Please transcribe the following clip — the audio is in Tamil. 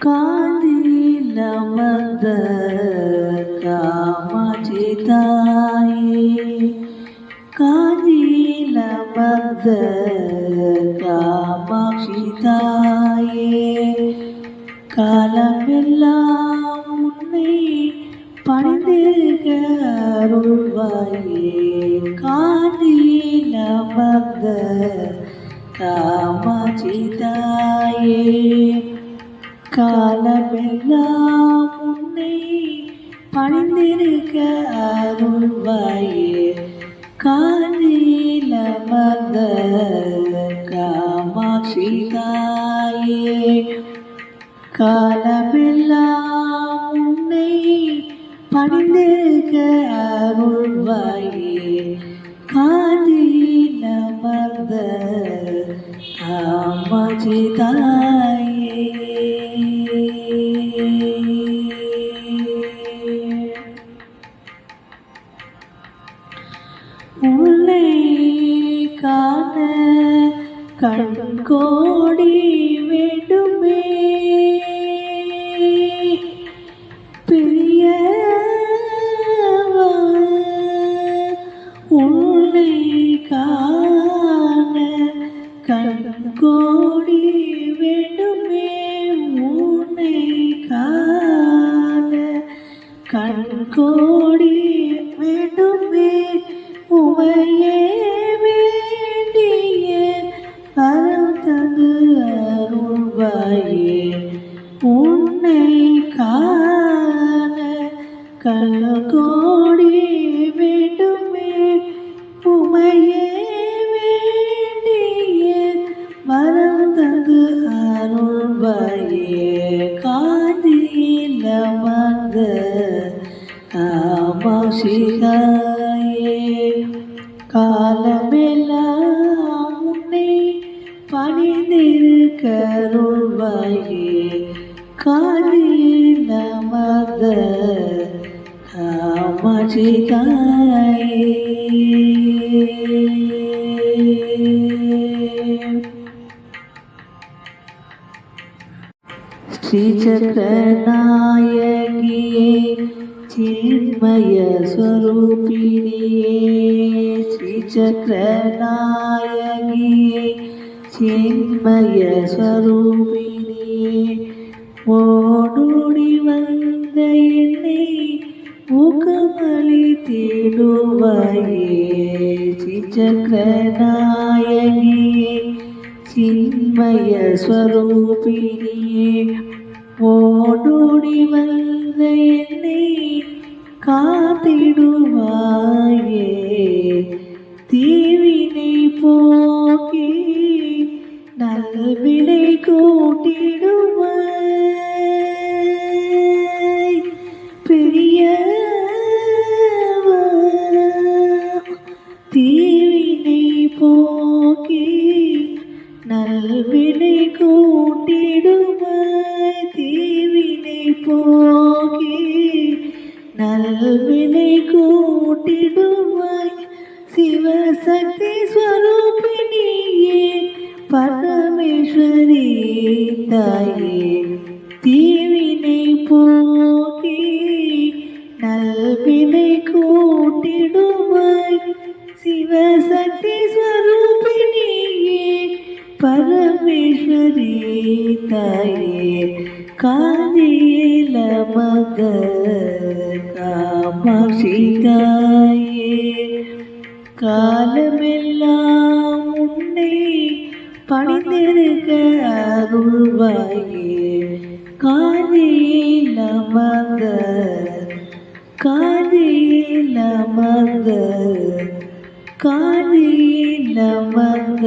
காதில் அமர்ந்த காமாட்சி தாயே காதில் அமர்ந்த காமாட்சி தாயே காலமெல்லாம் உன்னை பணிந்திருக்க அருள்வாயே காதில் அமர்ந்த காமாட்சி தாயே பணிந்திருக்க அருள்வாயே காதில் மத காமாட்சி தாயே காலமெல்லாம் உன்னை பணிந்திருக்க அருள்வாயே. காதில் மத காமாட்சி தாயே உன்னை காண கண் கோடி வேண்டும் கோடி வேண்டுமே உமையே வேண்டிய மரம் தந்து அருள்வாயே காதில் அமர்ந்த காமாட்சிதாயே. காலமெல்லாம் உன்னை பணிந்திரு கருள்வாயே காதில் அமர்ந்த காமாட்சிதாயே श्रीचक्रनायकिये चिन्मयस्वरूपिणिये श्रीचक्रनायकिये चिन्मयस्वरूपिणिये ஓடோடி வந்த என்னை ஊக்கமளி தேடுவாயே சிச்சக்கநாயகியே சின்மய ஸ்வரூபிணியே ஓடோடி வந்த என்னை தீவினை போக்கி நல்வினை கூட்டிடுவாய். தீவினை போக்கி நல்வினை கூட்டிடுவாய். சிவசக்தி ஸ்வரூபிணியே பரமேஸ்வரி தாயே பரமேஸ்வரி தாயே காதியில மக காமாட்சி தாயே காலமெல்லாம் உன்னை பணிந்திருக்க அருள்வாயே காதியில மக காதியில மக காதியில மக